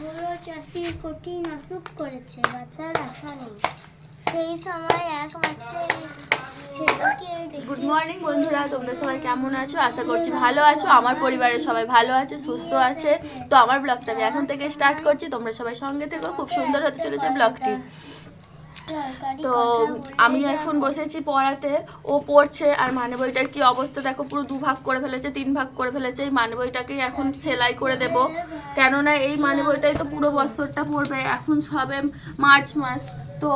বুড়ো চাষি কঠিন অসুখ করেছে বাচ্চার আশা নেই। সেই সময় এক মাসে গুড মর্নিং বন্ধুরা তোমরা সবাই কেমন আছো? আশা করছি ভালো আছো। আমার পরিবারের সবাই ভালো আছে সুস্থ আছে। তো আমার ব্লগটা আমি এখন থেকে স্টার্ট করছি। তোমরা সবাই সঙ্গে থেকো খুব সুন্দর হতে চলেছে ব্লগটি। তো আমি এখন বসেছি পড়াতে। ও পড়ছে আর মানে বইটার কি অবস্থা দেখো পুরো দু ভাগ করে ফেলেছে তিন ভাগ করে ফেলেছে। এই মানে বইটাকেই এখন সেলাই করে দেব। কেননা এই মানে বইটাই তো পুরো বছরটা পড়বে। এখন সবে মার্চ মাস। তো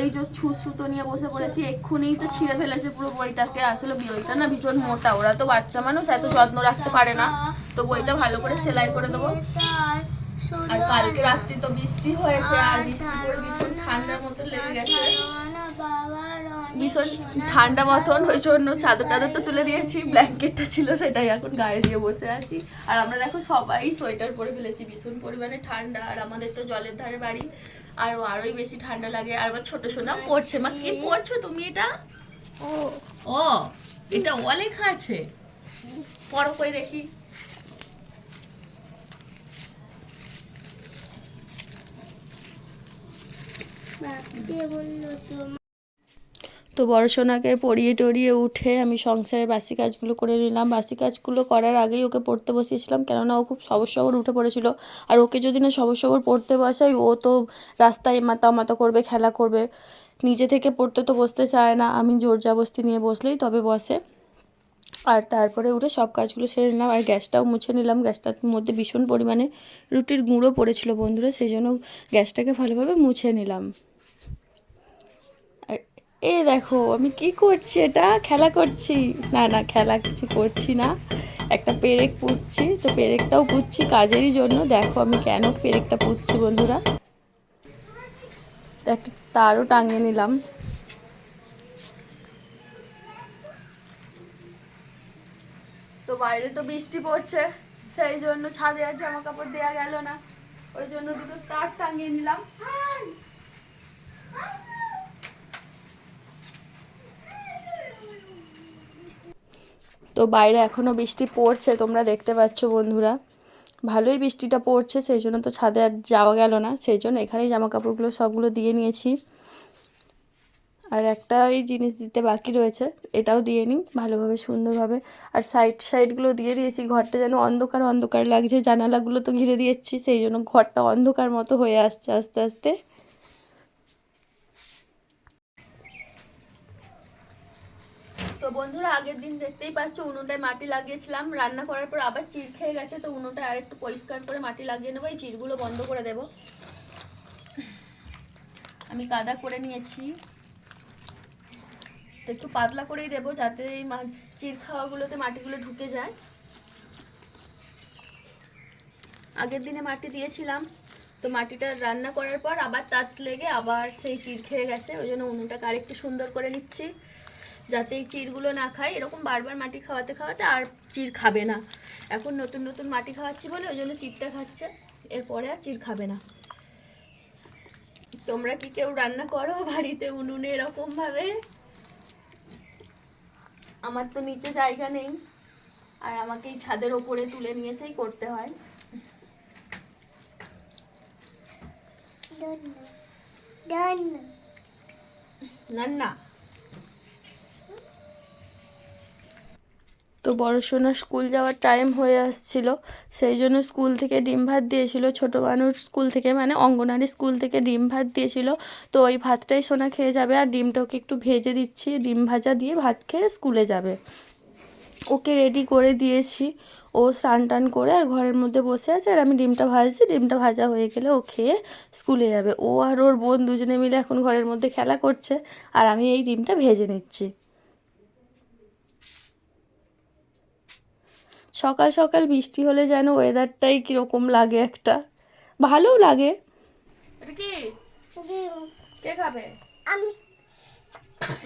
এই যে ছু সুতো নিয়ে বসে পড়েছি এক্ষুনি তো ছিঁড়ে ফেলেছে পুরো বইটাকে। আসলে বইটা না ভীষণ মোটা ওরা তো বাচ্চা মানুষ এত যত্ন রাখতে পারে না। তো বইটা ভালো করে সেলাই করে দেবো। আর কালকে রাত্রি তো বৃষ্টি হয়েছে আর বৃষ্টি পড়ে ভীষণ ঠান্ডার মতো লেগে গেছে। ভীষণ ঠান্ডা মতন ওই জন্য চাদর টাদর তো তুলে দিয়েছি ব্ল্যাঙ্কেটটা ছিল সেটাই এখন গায়ে দিয়ে বসে আছি। আর আমরা দেখো সবাই সোয়েটার পরে ফেলেছি ভীষণ পরিমাণে ঠান্ডা আর আমাদের তো জলের ধারে বাড়ি আর আরোই বেশি ঠান্ডা লাগে। আর আমার ছোট সোনা পড়ছে মা কি পড়ছো তুমি এটা? ও। ও এটা ও লেখা আছে। পড়ো কই দেখি। তো বড় সোনাকে পড়িয়ে টরিয়ে উঠে আমি সংসারের বাসি কাজগুলো করে নিলাম। বাসি কাজগুলো করার আগেই ওকে পড়তে বসিয়েছিলাম। কেননা ও খুব সবর উঠে পড়েছিল। আর ওকে যদি না সবর পড়তে বসাই, ও তো রাস্তায় মাতা মাতা করবে, খেলা করবে। নিজে থেকে পড়তে তো বসতে চায় না। আমি জোর জাবস্তি নিয়ে বসলেই তবে বসে। আর তারপরে উঠে সব কাজগুলো সেরে নিলাম। আর গ্যাসটাও মুছে নিলাম। গ্যাসটার মধ্যে ভীষণ পরিমাণে রুটির গুঁড়ো পড়েছিল বন্ধুরা সেই জন্য গ্যাসটাকে ভালোভাবে মুছে নিলাম। আর এ দেখো, আমি কি করছি এটা? খেলা করছি। না না, খেলা কিছু করছি না। একটা পেরেক পুড়ছি তো পেরেকটাও পুড়ছি কাজেরই জন্য। দেখো আমি কেন পেরেকটা পুড়ছি বন্ধুরা। একটা তারও টাঙিয়ে নিলাম। তো বাইরে তো বৃষ্টি পড়ছে, সেই জন্য ছাদে আর জামা কাপড় দেওয়া গেল না। ওই জন্য দুটো তার টাঙিয়ে নিলাম। তো বাইরে এখনও বৃষ্টি পড়ছে, তোমরা দেখতে পাচ্ছ বন্ধুরা। ভালোই বৃষ্টিটা পড়ছে, সেই জন্য তো ছাদে আর যাওয়া গেল না। সেই জন্য এখানেই জামা কাপড়গুলো সবগুলো দিয়ে নিয়েছি। আর একটা এই জিনিস দিতে বাকি রয়েছে, এটাও দিয়ে নিই ভালোভাবে, সুন্দরভাবে। আর সাইড সাইডগুলো দিয়ে দিয়েছি, ঘরটা যেন অন্ধকার অন্ধকার লাগছে, জানালাগুলো তো ঘিরে দিয়েছি, সেই জন্য ঘরটা অন্ধকার মতো হয়ে আসছে আস্তে আস্তে। তো বন্ধুরা, আগের দিন দেখতেই পাচ্ছ, উনুনটায় মাটি লাগিয়েছিলাম, রান্না করার পর আবার চিড় খেয়ে গেছে, তো উনুনটা আর একটু পরিষ্কার করে মাটি লাগিয়ে নেব, এই চিড়গুলো বন্ধ করে দেব। আমি কাদা করে নিয়েছি। একটু পাতলা করেই দেবো যাতে এই চিড় খাওয়াগুলোতে মাটিগুলো ঢুকে যায়। আগের দিনে মাটি দিয়েছিলাম, তো মাটিটা রান্না করার পর আবার তাত লেগে আবার সেই চির খেয়ে গেছে, ওই জন্য উনুনটাকে আরেকটু সুন্দর করে নিচ্ছি, যাতে এই চিড়গুলো না খায়। এরকম বারবার মাটি খাওয়াতে খাওয়াতে আর চির খাবে না। এখন নতুন নতুন মাটি খাওয়াচ্ছি বলে ওই জন্য চিরটা খাচ্ছে, এরপরে আর চিড় খাবে না। তোমরা কি কেউ রান্না করো বাড়িতে উনুনে এরকম ভাবে আমার তো নিচে জায়গা নেই। আর আমাকে এই ছাদের ওপরে তুলে নিয়ে এসেই করতে হয়। না না তো বড় সোনার স্কুল যাওয়ার টাইম হয়ে আসছিল। সেই জন্য স্কুল থেকে ডিম ভাত দিয়েছিল। ছোট মানুষ স্কুল থেকে মানে অঙ্গনারী স্কুল থেকে ডিম ভাত দিয়েছিল। তো ওই ভাতটাই সোনা খেয়ে যাবে। আর ডিমটাকে একটু ভেজে দিচ্ছি। ডিম ভাজা দিয়ে ভাত খেয়ে স্কুলে যাবে। ওকে রেডি করে দিয়েছি। ও স্নান টান করে আর ঘরের মধ্যে বসে আছে আর আমি ডিমটা ভাজছি। ডিমটা ভাজা হয়ে গেলে ও খেয়ে স্কুলে যাবে। ও আর ওর বোন দুজনে মিলে এখন ঘরের মধ্যে খেলা করছে। আর আমি এই ডিমটা ভেজে নিচ্ছি। সকাল সকাল বৃষ্টি হলে যেন ওয়েদারটাই কীরকম লাগে একটা। ভালোও লাগে। কে? খাবে? আমি।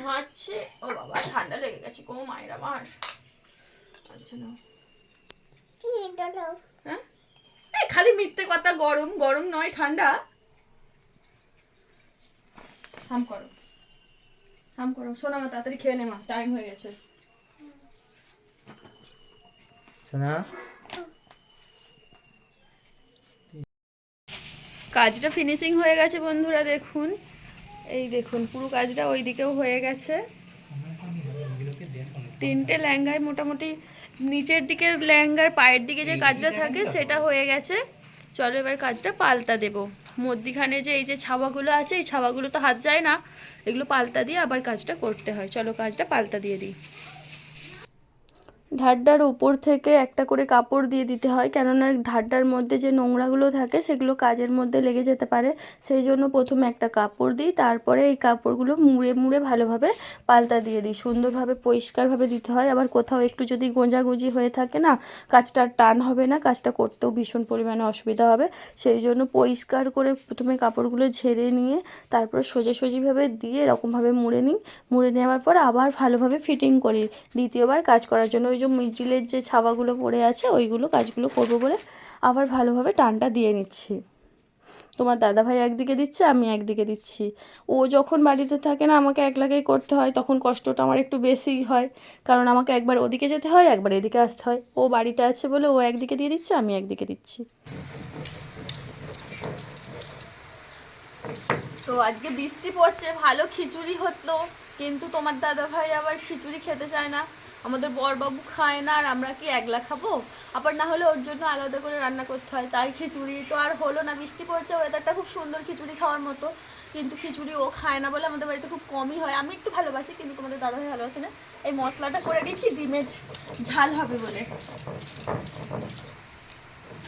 হাঁচছে ও বাবা ঠান্ডা লেগে গেছে কো মায়ের আমার আচ্ছা না হ্যাঁ? এই খালি মিথ্যে কথা গরম। গরম নয় ঠান্ডা। হাম করো। হাম করো। শোনা মা তাড়াতাড়ি খেয়ে নে মা টাইম হয়ে গেছে। সোনা কাজটা ফিনিশিং হয়ে গেছে বন্ধুরা দেখুন। এই দেখুন পুরো কাজটা ওই দিকেও হয়ে গেছে। তিনটে লেহেঙ্গায় মোটামুটি নিচের দিকের লেহেঙ্গার পায়ের দিকে যে কাজটা থাকে সেটা হয়ে গেছে। চলো এবার কাজটা পাল্টা দেব। মধ্যিখানে যে এই যে ছাওয়াগুলো আছে এই ছাওয়াগুলো তো হাত যায় না এগুলো পাল্টা দিয়ে আবার কাজটা করতে হয়। চলো কাজটা পাল্টা দিয়ে দিই। ঢাড্ডার উপর থেকে একটা করে কাপড় দিয়ে দিতে হয়। কেননা ঢাড্ডার মধ্যে যে নোংরাগুলো থাকে, সেগুলো কাজের মধ্যে লেগে যেতে পারে। সেই জন্য প্রথমে একটা কাপড় দিই, তারপরে এই কাপড়গুলো মুড়ে মুড়ে ভালোভাবে পাল্টা দিয়ে দিই। সুন্দরভাবে, পরিষ্কারভাবে দিতে হয়। আবার কোথাও একটু যদি গোঁজাগুঁজি হয়ে থাকে না, কাজটা টান হবে না, কাজটা করতেও ভীষণ পরিমাণে অসুবিধা হবে। সেই জন্য পরিষ্কার করে প্রথমে কাপড়গুলো ঝেড়ে নিয়ে, তারপর সোজাসুজিভাবে দিয়ে এরকমভাবে মুড়ে নিই। মুড়ে নেওয়ার পর আবার ভালোভাবে ফিটিং করি। দ্বিতীয়বার কাজ করার জন্য ওই যে মিডিলের যে ছাওয়াগুলো পড়ে আছে, ওইগুলো কাজগুলো করব বলে আবার ভালোভাবে টানটা দিয়ে নিচ্ছি। তোমার দাদাভাই একদিকে দিচ্ছে, আমি একদিকে দিচ্ছি। ও যখন বাড়িতে থাকে না, আমাকে একলাকেই করতে হয়, তখন কষ্টটা আমার একটু বেশি হয়। কারণ আমাকে একবার ওদিকে যেতে হয়, একবার এদিকে আসতে হয়। ও বাড়িতে আছে বলে ও একদিকে দিয়ে দিচ্ছে, আমি একদিকে দিচ্ছি। তো আজকে বৃষ্টি পড়ছে, ভালো খিচুড়ি হতো, কিন্তু তোমার দাদা ভাই আবার খিচুড়ি খেতে চায় না। আমাদের বরবাবু খায় না আর আমরা কি একলা খাব? আবার না হলে ওর জন্য আলাদা করে রান্না করতে হয়, তাই খিচুড়ি তো আর হলো না। বৃষ্টি পড়ছে ওয়েদারটা খুব সুন্দর খিচুড়ি খাওয়ার মতো। কিন্তু খিচুড়ি ও খায় না বলে আমাদের বাড়িতে খুব কমই হয়। আমি একটু ভালোবাসি, কিন্তু তোমাদের দাদা ভালোবাসে না। এই মশলাটা করে দিচ্ছি, ডিমের ঝাল হবে বলে।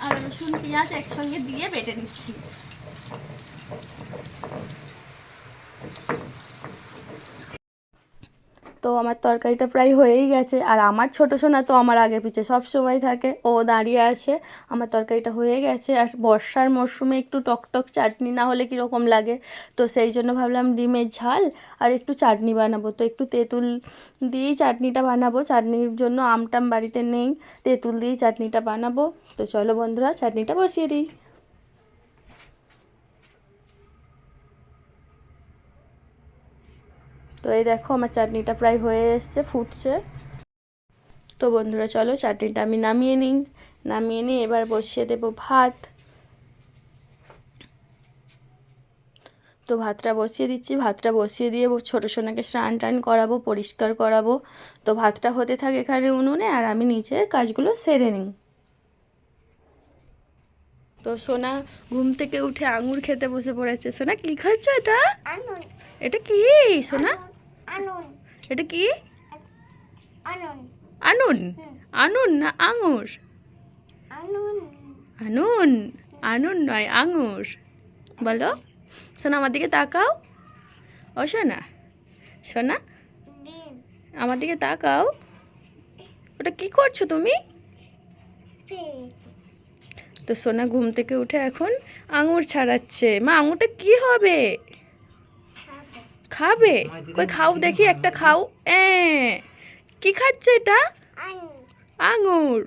আর রসুন, পেঁয়াজ একসঙ্গে দিয়ে বেটে নিচ্ছি। তো আমার তরকারিটা প্রায় হয়েই গেছে। আর আমার ছোট সোনা তো আমার আগে পিছে সব সময় থাকে। ও দাঁড়িয়ে আছে। আমার তরকারিটা হয়ে গেছে। আর বর্ষার মরশুমে একটু টকটক চাটনি না হলে কীরকম লাগে? তো সেই জন্য ভাবলাম ডিমের ঝাল আর একটু চাটনি বানাবো। তো একটু তেঁতুল দিয়েই চাটনিটা বানাবো। চাটনির জন্য আমটাম বাড়িতে নেই। তেঁতুল দিয়েই চাটনিটা বানাবো। তো চলো বন্ধুরা, চাটনিটা বসিয়ে দিই। এই দেখো আমার চাটনিটা প্রায় হয়ে এসছে ফুটছে। তো বন্ধুরা চলো চাটনিটা আমি নামিয়ে নিই। নামিয়ে নিয়ে এবার বসিয়ে দেব ভাত। তো ভাতটা বসিয়ে দিচ্ছি ভাতটা বসিয়ে দিয়ে ছোটো সোনাকে স্নান টান করাবো পরিষ্কার করাবো। তো ভাতটা হতে থাকে এখানে উনুনে আর আমি নিচে কাজগুলো সেরে নিই। তো সোনা ঘুম থেকে উঠে আঙুর খেতে বসে পড়েছে। সোনা কি খাচ্ছ এটা? এটা কি? সোনা? আনুন। এটা কি? আনুন। আনুন? আনুন না আঙুর? আনুন। আনুন? আনুন নয় আঙুর। বলো। সোনা আমার দিকে তাকাও। ও সোনা। সোনা? ডিম। আমার দিকে তাকাও। ওটা কি করছ তুমি? তো সোনা ঘুম থেকে উঠে এখন আঙুর ছাড়াচ্ছে। মা আঙুরটা কি হবে? খাবে? কই খাও দেখি একটা খাও। এ কি খাচ্ছে এটা? আঙুর।